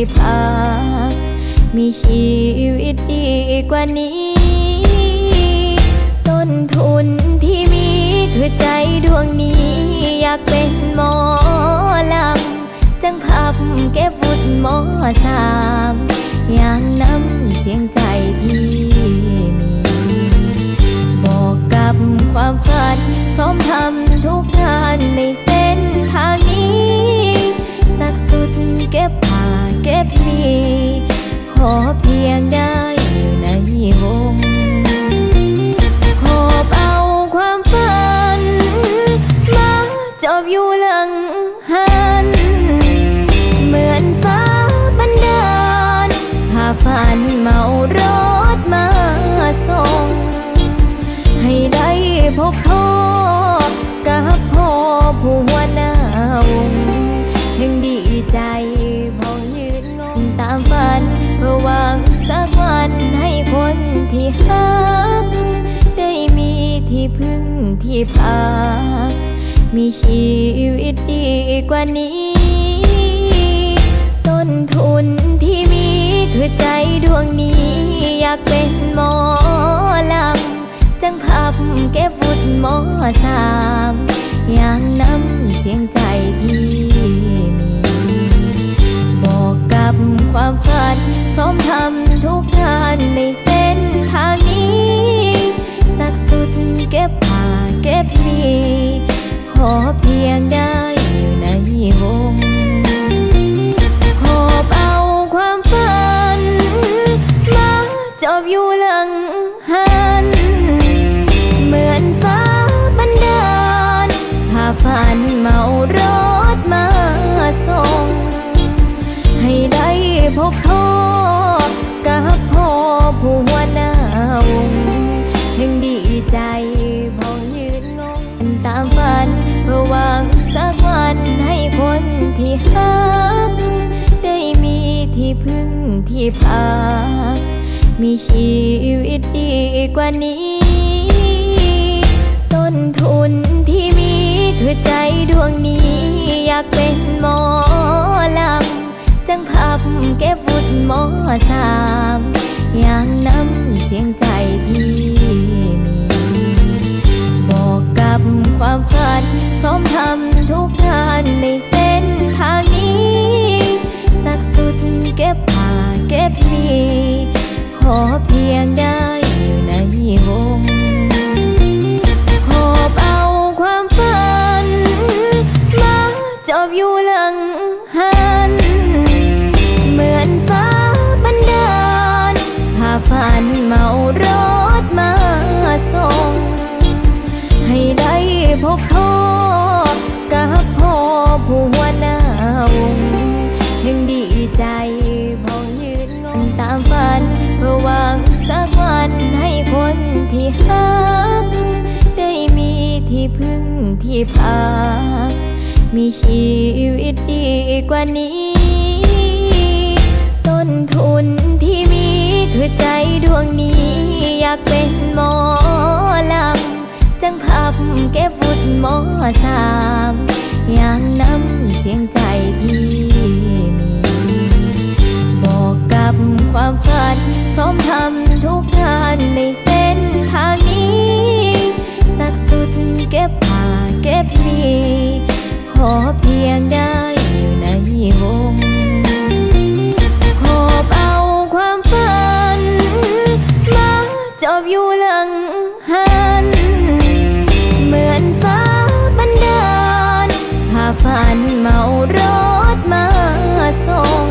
่พัก มีชีวิตดีกว่านี้ ต้นทุนที่มีคือใจดวงนี้ อยากเป็นหมอลำ จังพับเก็บวุฒิมอสามอย่างน้ำเสียงใจที่มี บอกกับความฝันพร้อมทำทุกงานในส นเมารถมาส่ง ให้ได้พบพ่อกับพ่อผู้หัวหน้าวงยังดีใจพอยืนงงตามฝันเพื่อหวังสักวันให้คนที่ฮัก ได้มีที่พึ่งที่พัก มีชีวิตดีกว่านี้ คือใจดวงนี้อยากเป็นหมอลำ จังพับเก็บวุฒิมอสามยัง จบอยู่หลังหัน เหมือนฟ้าบันดาลพาฝันเมารถมาส่ง ให้ได้พบพ่อกับพ่อผู้หัวหน้าวงยังดีใจพอยืนงงตามฝันเพื่อหวังสักวันให้คนที่ฮัก ได้มีที่พึ่งที่พัก มีชีวิตดีกว่านี้ ต้นทุนที่มีคือใจดวงนี้ อยากเป็นหมอลำ จังพับเก็บวุฒิหมอสามอย่างน้ำเสียงใจที่มี บอกกับความฝันพร้อมทำ ได้พบพ่อกับพ่อผู้หัวหน้าวงยังดีใจพอยืนงงตามฝันเพื่อหวังสักวันให้คนที่ฮัก ได้มีที่พึ่งที่พัก มีชีวิตดีกว่านี้ ต้นทุนที่มีคือใจดวงนี้อยากเป็น เก็บวุฒิมอสาม อย่างน้ำเสียงใจที่ นเมารถมาส่ง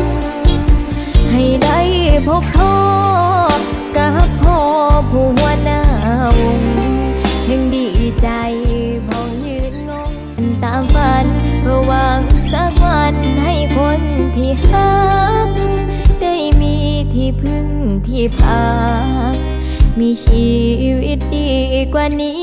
ให้ได้พบพ่อกับพ่อผู้หัวหน้าวงยังดีใจพอยืนงงตามฝันเพื่อหวังสักวันให้คนที่ฮัก ได้มีที่พึ่งที่พัก มีชีวิตดีกว่านี้